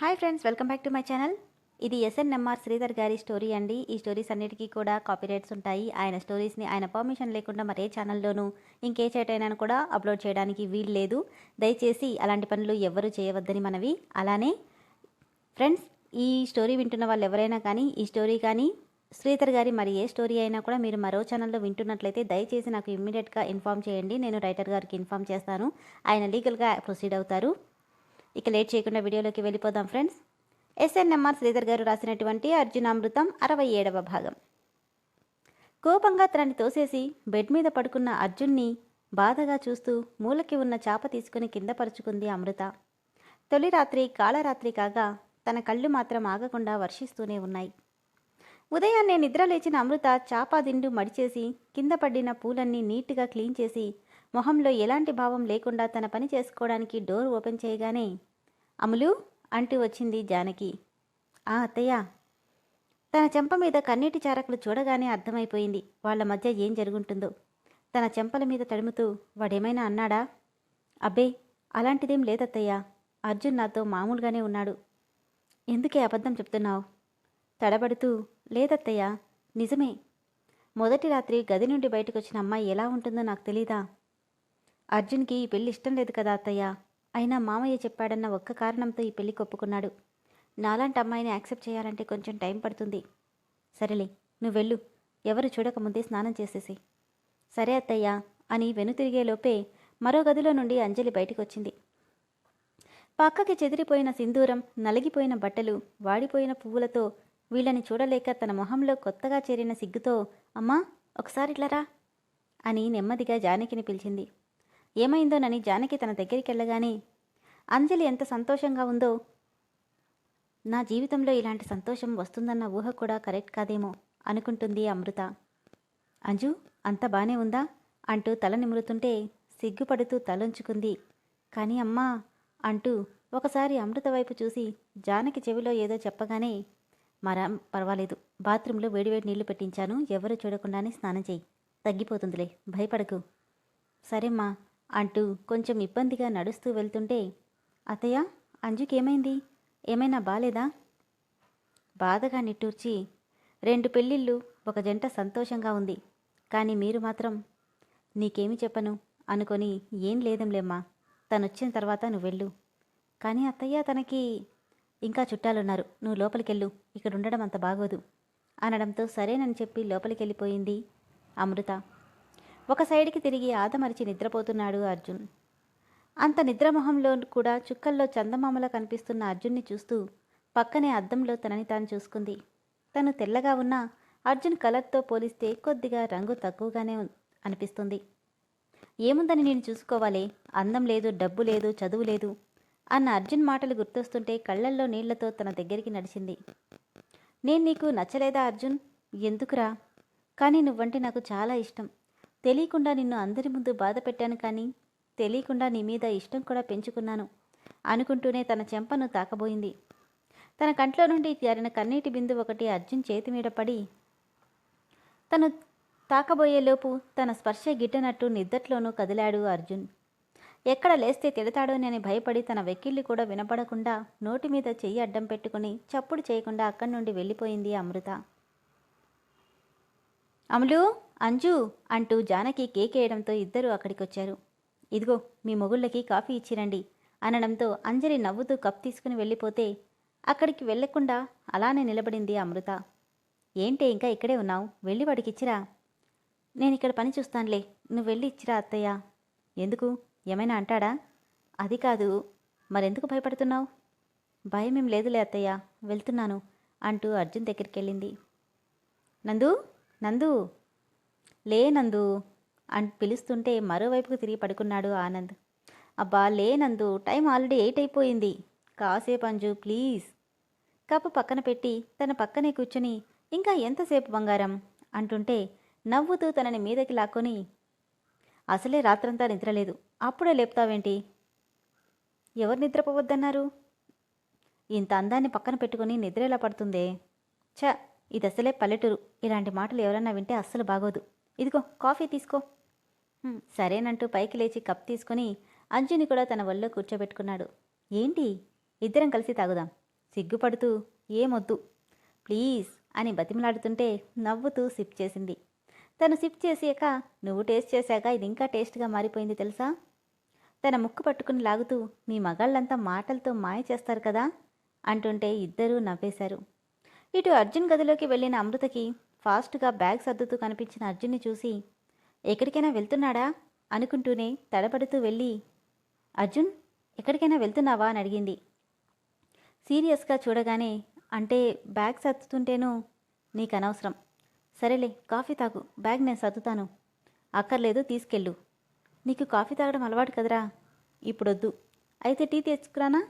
Hi friends welcome back to my channel. ఇది SNMR Sridhar గారి story అండి. ఈ స్టోరీస్ అన్నిటికీ కూడా కాపీరైట్స్ ఉంటాయి. ఆయన స్టోరీస్ని ఆయన పర్మిషన్ లేకుండా మరే ఛానల్లోనూ ఇంకే చేటైనా కూడా అప్లోడ్ చేయడానికి వీలు లేదు. దయచేసి అలాంటి పనులు ఎవ్వరూ చేయవద్దని మనవి. అలానే ఫ్రెండ్స్ ఈ స్టోరీ వింటున్న వాళ్ళు ఎవరైనా కానీ ఈ స్టోరీ కానీ శ్రీధర్ గారి మరి ఏ స్టోరీ అయినా కూడా మీరు మరో ఛానల్లో వింటున్నట్లయితే దయచేసి నాకు ఇమ్మీడియట్గా ఇన్ఫామ్ చేయండి. నేను రైటర్ గారికి ఇన్ఫామ్ చేస్తాను. ఆయన లీగల్గా ప్రొసీడ్ అవుతారు. ఇక లేట్ చేయకుండా వీడియోలోకి వెళ్ళిపోదాం ఫ్రెండ్స్. ఎస్ఎన్ఎంఆర్ శ్రీధర్ గారు రాసినటువంటి అర్జునామృతం అరవై ఏడవ భాగం. కోపంగా తనని తోసేసి బెడ్ మీద పడుకున్న అర్జున్ని బాధగా చూస్తూ మూలకి ఉన్న చాప తీసుకుని కింద పరుచుకుంది అమృత. తొలి రాత్రి కాళరాత్రి కాగా తన కళ్ళు మాత్రం ఆగకుండా వర్షిస్తూనే ఉన్నాయి. ఉదయాన్నే నిద్ర లేచిన అమృత చాపా దిండు మడిచేసి కింద పడిన పూలన్నీ నీట్గా క్లీన్ చేసి మొహంలో ఎలాంటి భావం లేకుండా తన పని చేసుకోవడానికి డోర్ ఓపెన్ చేయగానే అములు అంటూ వచ్చింది జానకి. ఆ అత్తయ్య. తన చెంప మీద కన్నీటి చారకులు చూడగానే అర్థమైపోయింది వాళ్ళ మధ్య ఏం జరుగుంటుందో. తన చెంపల మీద తడుముతూ వాడేమైనా అన్నాడా? అబ్బే అలాంటిదేం లేదత్తయ్య. అర్జున్ నాతో మామూలుగానే ఉన్నాడు. ఎందుకే అబద్ధం చెప్తున్నావు? తడబడుతూ లేదత్తయ్య నిజమే. మొదటి రాత్రి గది నుండి బయటకు వచ్చిన అమ్మాయి ఎలా ఉంటుందో నాకు తెలీదా? అర్జున్కి ఈ పెళ్ళి ఇష్టం లేదు కదా అత్తయ్య. అయినా మామయ్య చెప్పాడన్న ఒక్క కారణంతో ఈ పెళ్ళి ఒప్పుకున్నాడు నాలాంటి అమ్మాయిని యాక్సెప్ట్ చేయాలంటే కొంచెం టైం పడుతుంది. సరేలే నువ్వు వెళ్ళు. ఎవరు చూడకముందే స్నానం చేసేసి సరే అత్తయ్య అని వెనుతిరిగే లోపే మరో గదిలో నుండి అంజలి బయటికొచ్చింది. వచ్చింది పక్కకి చెదిరిపోయిన సింధూరం నలిగిపోయిన బట్టలు వాడిపోయిన పువ్వులతో వీళ్ళని చూడలేక తన మొహంలో కొత్తగా చేరిన సిగ్గుతో అమ్మా ఒకసారి ఇట్లరా అని నెమ్మదిగా జానకిని పిలిచింది. ఏమైందోనని జానకి తన దగ్గరికి వెళ్ళగానే అంజలి ఎంత సంతోషంగా ఉందో. నా జీవితంలో ఇలాంటి సంతోషం వస్తుందన్న ఊహ కూడా కరెక్ట్ కాదేమో అనుకుంటుంది అమృత. అంజు అంత బానే ఉందా? అంటూ తల నిమురుతుంటే సిగ్గుపడుతూ తలొంచుకుంది. కానీ అమ్మా అంటూ ఒకసారి అమృత వైపు చూసి జానకి చెవిలో ఏదో చెప్పగానే మరా పర్వాలేదు. బాత్రూంలో వేడివేడి నీళ్ళు పెట్టించాను. ఎవరు చూడకుండానే స్నానం చేయి. తగ్గిపోతుందిలే. భయపడకు. సరేమ్మా. అంటూ కొంచెం ఇబ్బందిగా నడుస్తూ వెళ్తుంటే అత్తయ్య అంజుకేమైంది? ఏమైనా బాలేదా? బాధగా నిట్టూర్చి రెండు పెళ్ళిళ్ళు ఒక జంట సంతోషంగా ఉంది కానీ మీరు మాత్రం నీకేమి చెప్పను? అనుకొని ఏం లేదంలేమ్మా తనొచ్చిన తర్వాత నువ్వు వెళ్ళు. కానీ అత్తయ్య తనకి ఇంకా చుట్టాలున్నారు నువ్వు లోపలికెళ్ళు ఇక్కడ ఉండడం అంత బాగోదు. అనడంతో సరేనని చెప్పి లోపలికెళ్ళిపోయింది అమృత. ఒక సైడ్కి తిరిగి ఆదమరిచి నిద్రపోతున్నాడు అర్జున్. అంత నిద్రమొహంలో కూడా చుక్కల్లో చందమామలా కనిపిస్తున్న అర్జున్ని చూస్తూ పక్కనే అద్దంలో తనని తాను చూసుకుంది. తను తెల్లగా ఉన్న అర్జున్ కలర్తో పోలిస్తే కొద్దిగా రంగు తక్కువగానే అనిపిస్తుంది. ఏముందని నేను చూసుకోవాలి? అందం లేదు డబ్బు లేదు చదువు లేదు అన్న అర్జున్ మాటలు గుర్తొస్తుంటే కళ్ళల్లో నీళ్ళతో తన దగ్గరికి నడిచింది. నేను నీకు నచ్చలేదా అర్జున్? ఎందుకురా? కానీ నువ్వంటే నాకు చాలా ఇష్టం. తెలియకుండా నిన్ను అందరి ముందు బాధ పెట్టాను కానీ తెలియకుండా నీ మీద ఇష్టం కూడా పెంచుకున్నాను అనుకుంటూనే తన చెంపను తాకబోయింది. తన కంట్లో నుండి జారిన కన్నీటి బిందు ఒకటి అర్జున్ చేతి మీద పడి తను తాకబోయేలోపు తన స్పర్శ గిట్టనట్టు నిద్దట్లోనూ కదిలాడు అర్జున్. ఎక్కడ లేస్తే తిడతాడోనని భయపడి తన వెక్కిళ్ళు కూడా వినపడకుండా నోటి మీద చెయ్యి అడ్డం పెట్టుకుని చప్పుడు చేయకుండా అక్కడి నుండి వెళ్ళిపోయింది అమృత. అమలు అంజు అంటూ జానకి కేక్ వేయడంతో ఇద్దరూ అక్కడికొచ్చారు. ఇదిగో మీ మొగుళ్ళకి కాఫీ ఇచ్చిరండి అనడంతో అంజలి నవ్వుతూ కప్ తీసుకుని వెళ్ళిపోతే అక్కడికి వెళ్ళకుండా అలానే నిలబడింది అమృత. ఏంటే ఇంకా ఇక్కడే ఉన్నావు? వెళ్ళి వాడికి ఇచ్చిరా? నేను ఇక్కడ పని చూస్తానులే నువ్వు వెళ్ళి ఇచ్చిరా అత్తయ్య. ఎందుకు? ఏమైనా అంటాడా? అది కాదు మరెందుకు భయపడుతున్నావు? భయమేం లేదులే అత్తయ్య వెళ్తున్నాను అంటూ అర్జున్ దగ్గరికి వెళ్ళింది నందు? నందు లే నందు అని పిలుస్తుంటే మరోవైపుకు తిరిగి పడుకున్నాడు ఆనంద్. అబ్బా లే నందు టైం ఆల్రెడీ ఎయిట్ అయిపోయింది. కాసేపు అంజు ప్లీజ్. కప్పు పక్కన పెట్టి తన పక్కనే కూర్చుని ఇంకా ఎంతసేపు బంగారం? అంటుంటే నవ్వుతూ తనని మీదకి లాక్కొని అసలే రాత్రంతా నిద్రలేదు. అప్పుడే లేపుతావేంటి? ఎవరు నిద్రపోవద్దన్నారు? ఇంత అందాన్ని పక్కన పెట్టుకుని నిద్ర ఎలా పడుతుందే? ఛ! ఇది అసలే పల్లెటూరు. ఇలాంటి మాటలు ఎవరన్నా వింటే అస్సలు బాగోదు. ఇదిగో కాఫీ తీసుకో. సరేనంటూ పైకి లేచి కప్ తీసుకొని అంజుని కూడా తన ఒళ్ళో కూర్చోబెట్టుకున్నాడు. ఏంటి? ఇద్దరం కలిసి తాగుదాం. సిగ్గుపడుతూ ఏమొద్దు. ప్లీజ్ అని బతిమలాడుతుంటే నవ్వుతూ సిప్ చేసింది. తను సిప్ చేసాక నువ్వు టేస్ట్ చేశాక ఇది ఇంకా టేస్ట్గా మారిపోయింది తెలుసా? తన ముక్కు పట్టుకుని లాగుతూ మీ మగాళ్ళంతా మాటలతో మాయ చేస్తారు కదా? అంటుంటే ఇద్దరూ నవ్వేశారు. ఇటు అర్జున్ గదిలోకి వెళ్ళిన అమృతకి ఫాస్ట్గా బ్యాగ్ సర్దుతూ కనిపించిన అర్జున్ని చూసి ఎక్కడికైనా వెళ్తున్నాడా? అనుకుంటూనే తడబడుతూ వెళ్ళి అర్జున్ ఎక్కడికైనా వెళ్తున్నావా? అని అడిగింది. సీరియస్గా చూడగానే అంటే బ్యాగ్ సర్దుతుంటేను నీకు అనవసరం. సరేలే కాఫీ తాగు బ్యాగ్ నేను సర్దుతాను. అక్కర్లేదు తీసుకెళ్ళు. నీకు కాఫీ తాగడం అలవాటు కదరా ఇప్పుడొద్దు. అయితే టీ తెచ్చుకురానా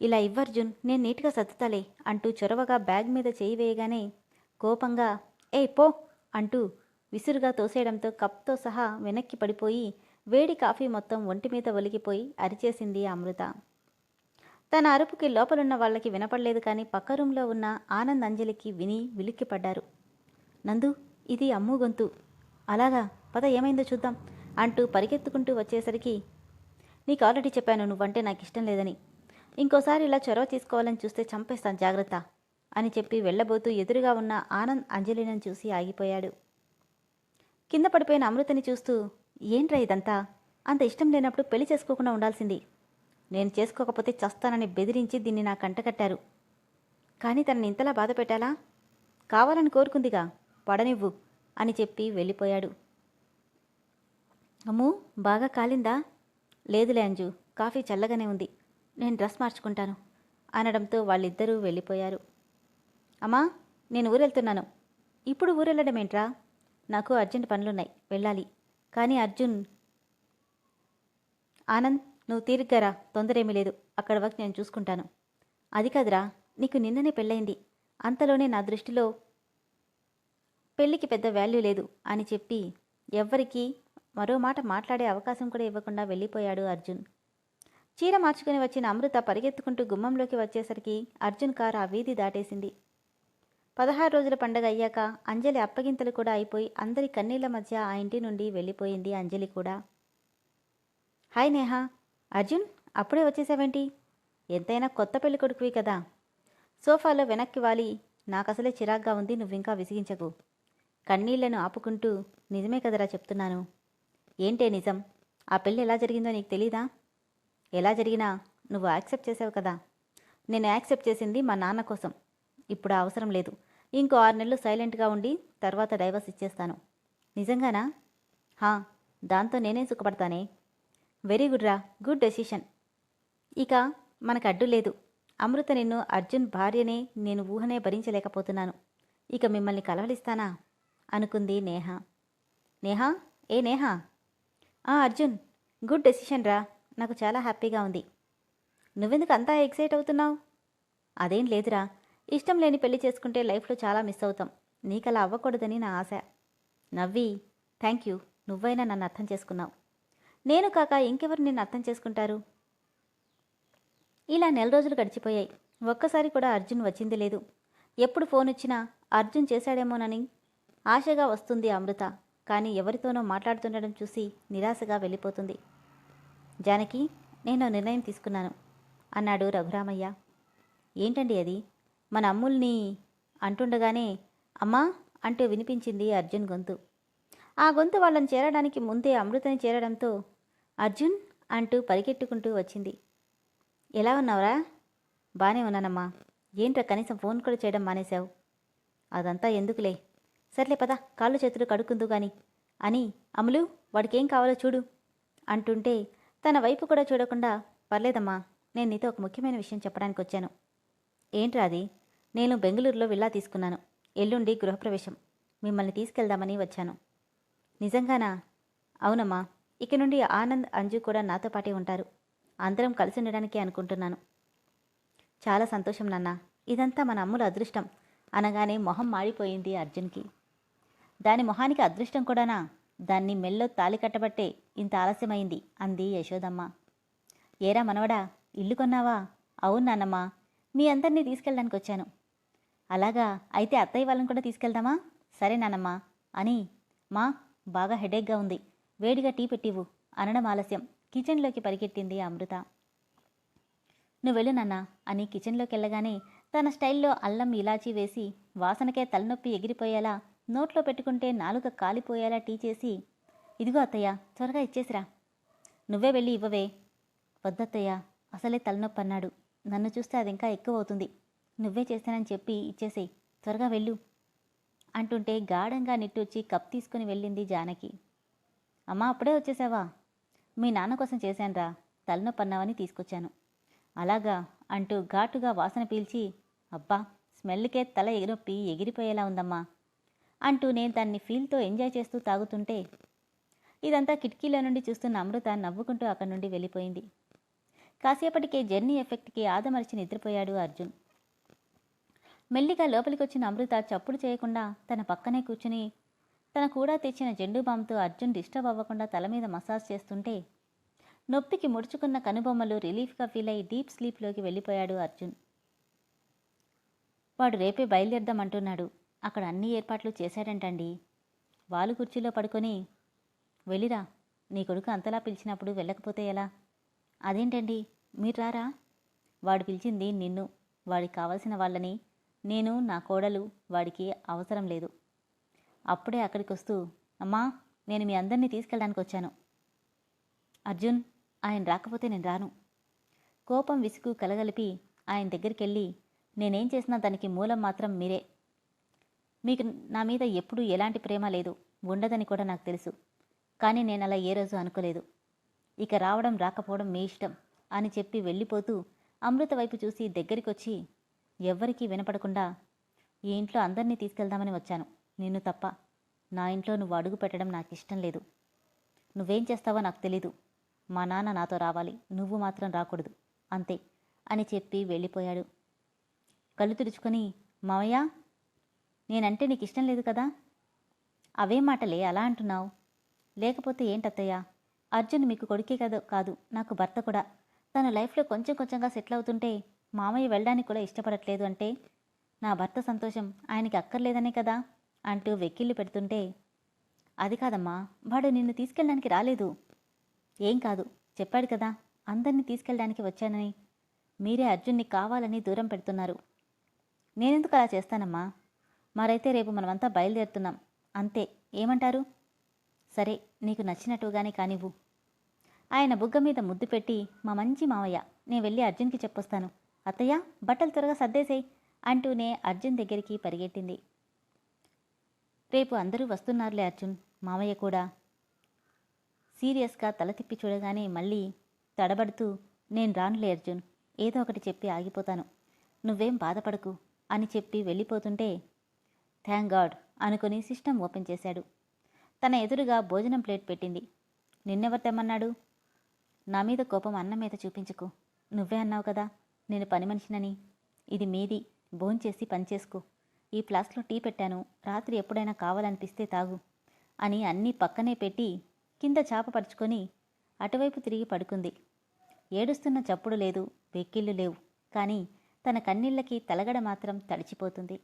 ఇలా ఇవ్వర్జున్ నేను నీట్గా సర్దుతాలే అంటూ చొరవగా బ్యాగ్ మీద చేయి వేయగానే కోపంగా ఏ పో అంటూ విసురుగా తోసేయడంతో కప్తో సహా వెనక్కి పడిపోయి వేడి కాఫీ మొత్తం ఒంటి మీద ఒలిగిపోయి అరిచేసింది అమృత. తన అరుపుకి లోపలున్న వాళ్ళకి వినపడలేదు కానీ పక్క రూంలో ఉన్న ఆనంద్ అంజలికి విని విలిక్కిపడ్డారు నందు ఇది అమ్ము గొంతు. అలాగా పద ఏమైందో చూద్దాం అంటూ పరిగెత్తుకుంటూ వచ్చేసరికి నీకు ఆల్రెడీ చెప్పాను నువ్వంటే నాకు ఇష్టం లేదని. ఇంకోసారి ఇలా చొరవ తీసుకోవాలని చూస్తే చంపేస్తాను జాగ్రత్త అని చెప్పి వెళ్ళబోతూ ఎదురుగా ఉన్న ఆనంద్ అంజలిని చూసి ఆగిపోయాడు. కింద పడిపోయిన అమృతని చూస్తూ ఏంట్రా ఇదంతా? అంత ఇష్టం లేనప్పుడు పెళ్ళి చేసుకోకుండా ఉండాల్సింది. నేను చేసుకోకపోతే చస్తానని బెదిరించి దీన్ని నా కంటకట్టారు కానీ తనని ఇంతలా బాధ పెట్టాలా? కావాలని కోరుకుందిగా పడనివ్వు అని చెప్పి వెళ్ళిపోయాడు. అమ్ము బాగా కాలిందా? లేదులే అంజు కాఫీ చల్లగానే ఉంది. నేను డ్రెస్ మార్చుకుంటాను అనడంతో వాళ్ళిద్దరూ వెళ్ళిపోయారు. అమ్మా నేను ఊరెళ్తున్నాను. ఇప్పుడు ఊరెళ్ళడం ఏంట్రా? నాకు అర్జెంట్ పనులున్నాయి వెళ్ళాలి. కానీ అర్జున్ ఆనంద్ నువ్వు తీరిగ్గారా? తొందరేమీ లేదు. అక్కడ వరకు నేను చూసుకుంటాను. అది కాదురా నీకు నిన్ననే పెళ్ళైంది అంతలోనే నా దృష్టిలో పెళ్ళికి పెద్ద వాల్యూ లేదు అని చెప్పి ఎవ్వరికీ మరో మాట మాట్లాడే అవకాశం కూడా ఇవ్వకుండా వెళ్ళిపోయాడు అర్జున్. చీర మార్చుకుని వచ్చిన అమృత పరిగెత్తుకుంటూ గుమ్మంలోకి వచ్చేసరికి అర్జున్ కారు ఆ వీధి దాటేసింది. పదహారు రోజుల పండగ అయ్యాక అంజలి అప్పగింతలు కూడా అయిపోయి అందరి కన్నీళ్ళ మధ్య ఆ ఇంటి నుండి వెళ్ళిపోయింది అంజలి కూడా. హాయ్ నేహా అర్జున్ అప్పుడే వచ్చేసావేంటి? ఎంతైనా కొత్త పెళ్ళి కొడుకువి కదా. సోఫాలో వెనక్కి వాలి నాకసలే చిరాగ్గా ఉంది నువ్వింకా విసిగించకు. కన్నీళ్ళను ఆపుకుంటూ నిజమే కదరా చెప్తున్నాను. ఏంటే నిజం? ఆ పెళ్ళి ఎలా జరిగిందో నీకు తెలీదా? ఎలా జరిగినా నువ్వు యాక్సెప్ట్ చేసావు కదా. నేను యాక్సెప్ట్ చేసింది మా నాన్న కోసం. ఇప్పుడు అవసరం లేదు. ఇంకో ఆరు నెలలు సైలెంట్గా ఉండి తర్వాత డైవర్స్ ఇచ్చేస్తాను. నిజంగానా? హా దాంతో నేనే సుఖపడతానే? వెరీ గుడ్ రా గుడ్ డెసిషన్. ఇక మనకు అడ్డు లేదు. అమృత నిన్ను అర్జున్ భార్యనే నేను ఊహనే భరించలేకపోతున్నాను. ఇక మిమ్మల్ని కలవలిస్తానా? అనుకుంది నేహ. నేహా? ఏ నేహా? ఆ అర్జున్ గుడ్ డెసిషన్ రా. నాకు చాలా హ్యాపీగా ఉంది. నువ్వెందుకు అంతా ఎక్సైట్ అవుతున్నావు? అదేం లేదురా. ఇష్టం లేని పెళ్ళి చేసుకుంటే లైఫ్లో చాలా మిస్ అవుతాం. నీకలా అవ్వకూడదని నా ఆశ. నవ్వి థ్యాంక్ యూ. నువ్వైనా నన్ను అర్థం చేసుకున్నావు. నేను కాక ఇంకెవరు నిన్ను అర్థం చేసుకుంటారు? ఇలా నెల రోజులు గడిచిపోయాయి. ఒక్కసారి కూడా అర్జున్ వచ్చింది లేదు. ఎప్పుడు ఫోన్ వచ్చినా అర్జున్ చేశాడేమోనని ఆశగా వస్తుంది అమృత. కానీ ఎవరితోనో మాట్లాడుతుండడం చూసి నిరాశగా వెళ్ళిపోతుంది. జానకి నేను నిర్ణయం తీసుకున్నాను అన్నాడు రఘురామయ్య. ఏంటండి అది? మన అమ్ముల్ని అంటుండగానే అమ్మా అంటూ వినిపించింది అర్జున్ గొంతు. ఆ గొంతు వాళ్ళని చేరడానికి ముందే అమృతని చేరడంతో అర్జున్ అంటూ పరిగెట్టుకుంటూ వచ్చింది. ఎలా ఉన్నావురా? బానే ఉన్నానమ్మా. ఏంట్రా కనీసం ఫోన్ కూడా చేయడం మానేశావు? అదంతా ఎందుకులే? సర్లే పద కాళ్ళు చేతులు కడుక్కుందు గాని అని అమలు వాడికేం కావాలో చూడు అంటుంటే తన వైపు కూడా చూడకుండా పర్లేదమ్మా నేను నీతో ఒక ముఖ్యమైన విషయం చెప్పడానికి వచ్చాను ఏంట్రా అది నేను బెంగళూరులో విల్లా తీసుకున్నాను. ఎల్లుండి గృహప్రవేశం. మిమ్మల్ని తీసుకెళ్దామని వచ్చాను. నిజంగానా? అవునమ్మా ఇక నుండి ఆనంద్ అంజు కూడా నాతో పాటే ఉంటారు. అందరం కలిసి ఉండడానికి అనుకుంటున్నాను. చాలా సంతోషం నాన్న. ఇదంతా మన అమ్ముల అదృష్టం. అనగానే మొహం మాడిపోయింది అర్జున్కి. దాని మొహానికి అదృష్టం కూడానా? దాన్ని మెల్లో తాలి కట్టబట్టే ఇంత ఆలస్యమైంది అంది యశోదమ్మ. ఏరా మనవడా ఇల్లు కొన్నావా? అవును నాన్నమ్మ మీ అందరినీ తీసుకెళ్ళడానికి వచ్చాను అలాగా అయితే అత్తయ్య వాళ్ళని కూడా తీసుకెళ్దామా? సరే నానమ్మా అని. మా బాగా హెడేక్గా ఉంది. వేడిగా టీ పెట్టివు అనడం ఆలస్యం. కిచెన్లోకి పరిగెట్టింది అమృత. నువ్వు వెళ్ళు నాన్న అని కిచెన్లోకి వెళ్ళగానే తన స్టైల్లో అల్లం ఇలాచీ వేసి వాసనకే తలనొప్పి ఎగిరిపోయేలా నోట్లో పెట్టుకుంటే నాలుక కాలిపోయేలా టీ చేసి ఇదిగో అత్తయ్య త్వరగా ఇచ్చేసిరా. నువ్వే వెళ్ళి ఇవ్వవే. వద్దత్తయ్య అసలే తలనొప్పి అన్నాడు. నన్ను చూస్తే అది ఇంకా ఎక్కువ అవుతుంది నువ్వే చేస్తానని చెప్పి ఇచ్చేసేయ్. త్వరగా వెళ్ళు. అంటుంటే గాఢంగా నిట్టూర్చి కప్ తీసుకుని వెళ్ళింది జానకి. అమ్మా అప్పుడే వచ్చేసావా? మీ నాన్న కోసం చేశానురా. తలనొప్పి అన్నావని తీసుకొచ్చాను. అలాగా? అంటూ ఘాటుగా వాసన పీల్చి అబ్బా స్మెల్కే తల ఎగిరొప్పి ఎగిరిపోయేలా ఉందమ్మా. అంటూ నేను దాన్ని ఫీల్తో ఎంజాయ్ చేస్తూ తాగుతుంటే ఇదంతా కిటికీల నుండి చూస్తున్న అమృత నవ్వుకుంటూ అక్కడి నుండి వెళ్ళిపోయింది. కాసేపటికే జర్నీ ఎఫెక్ట్కి ఆదమరిచి నిద్రపోయాడు అర్జున్. మెల్లిగా లోపలికి వచ్చిన అమృత చప్పుడు చేయకుండా తన పక్కనే కూర్చుని తన కూడా తెచ్చిన జెండు బామ్తో అర్జున్ డిస్టర్బ్ అవ్వకుండా తల మీద మసాజ్ చేస్తుంటే నొప్పికి ముడుచుకున్న కనుబొమ్మలు రిలీఫ్గా ఫీల్ అయి డీప్ స్లీప్లోకి వెళ్ళిపోయాడు అర్జున్. వాడు రేపే బయలుదేరదామంటున్నాడు అక్కడ అన్ని ఏర్పాట్లు చేశాడంటండి. వాలు కుర్చీలో పడుకొని వెళ్ళిరా నీ కొడుకు అంతలా పిలిచినప్పుడు వెళ్ళకపోతే ఎలా? అదేంటండి మీరు రారా? వాడు పిలిచింది నిన్ను వాడికి కావలసిన వాళ్ళని నేను నా కోడలు వాడికి అవసరం లేదు. అప్పుడే అక్కడికి వస్తూ అమ్మా నేను మీ అందరినీ తీసుకెళ్ళడానికి వచ్చాను. అర్జున్ ఆయన రాకపోతే నేను రాను. కోపం విసుగు కలగలిపి ఆయన దగ్గరికి వెళ్ళి నేనేం చేసినా దానికి మూలం మాత్రం మీరే. మీకు నా మీద ఎప్పుడూ ఎలాంటి ప్రేమ లేదు ఉండదని కూడా నాకు తెలుసు. కానీ నేను అలా ఏ రోజు అనుకోలేదు. ఇక రావడం రాకపోవడం మీ ఇష్టం అని చెప్పి వెళ్ళిపోతూ అమృత వైపు చూసి దగ్గరికి వచ్చి ఎవ్వరికీ వినపడకుండా ఈ ఇంట్లో అందరినీ తీసుకెళ్దామని వచ్చాను. నిన్ను తప్ప నా ఇంట్లో నువ్వు అడుగు పెట్టడం నాకు ఇష్టం లేదు. నువ్వేం చేస్తావో నాకు తెలీదు. మా నాన్న నాతో రావాలి. నువ్వు మాత్రం రాకూడదు. అంతే అని చెప్పి వెళ్ళిపోయాడు. కళ్ళు తుడుచుకొని మావయ్య నేనంటే నీకు ఇష్టం లేదు కదా? అవే మాటలే అలా అంటున్నావు. లేకపోతే ఏంటత్తయ్య? అర్జున్ మీకు కొడుకే కదా కాదు నాకు భర్త కూడా. తన లైఫ్లో కొంచెం కొంచెంగా సెటిల్ అవుతుంటే మామయ్య వెళ్ళడానికి కూడా ఇష్టపడట్లేదు అంటే నా భర్త సంతోషం ఆయనకి అక్కర్లేదనే కదా? అంటూ వెక్కిళ్ళు పెడుతుంటే అది కాదమ్మా వాడు నిన్ను తీసుకెళ్ళడానికి రాలేదు. ఏం కాదు చెప్పాడు కదా అందరినీ తీసుకెళ్ళడానికి వచ్చానని. మీరే అర్జున్ని కావాలని దూరం పెడుతున్నారు. నేనెందుకు అలా చేస్తానమ్మా? మరైతే రేపు మనమంతా బయలుదేరుతున్నాం. అంతే. ఏమంటారు? సరే నీకు నచ్చినట్టుగానే కానివ్వు. ఆయన బుగ్గ మీద ముద్దు పెట్టి మా మంచి మావయ్య నేను వెళ్ళి అర్జున్కి చెప్పొస్తాను. అత్తయ్య బట్టలు త్వరగా సర్దేసేయ్ అంటూనే అర్జున్ దగ్గరికి పరిగెట్టింది. రేపు అందరూ వస్తున్నారులే అర్జున్. మావయ్య కూడా సీరియస్గా తల తిప్పి చూడగానే మళ్ళీ తడబడుతూ నేను రానులే అర్జున్. ఏదో ఒకటి చెప్పి ఆగిపోతాను. నువ్వేం బాధపడకు అని చెప్పి వెళ్ళిపోతుంటే థ్యాంక్ గాడ్ అనుకుని సిస్టమ్ ఓపెన్ చేశాడు. తన ఎదురుగా భోజనం ప్లేట్ పెట్టింది. నిన్నెవరు తెమ్మన్నాడు? నా మీద కోపం అన్న మీద చూపించుకు. నువ్వే అన్నావు కదా నేను పని మనిషినని. ఇది మీది భోంచేసి పనిచేసుకో ఈ ప్లాస్లో టీ పెట్టాను రాత్రి ఎప్పుడైనా కావాలనిపిస్తే తాగు అని అన్నీ పక్కనే పెట్టి కింద చాప పరుచుకొని అటువైపు తిరిగి పడుకుంది. ఏడుస్తున్న చప్పుడు లేదు వెక్కిళ్ళు లేవు. కానీ తన కన్నీళ్ళకి తలగడ మాత్రం తడిచిపోతుంది.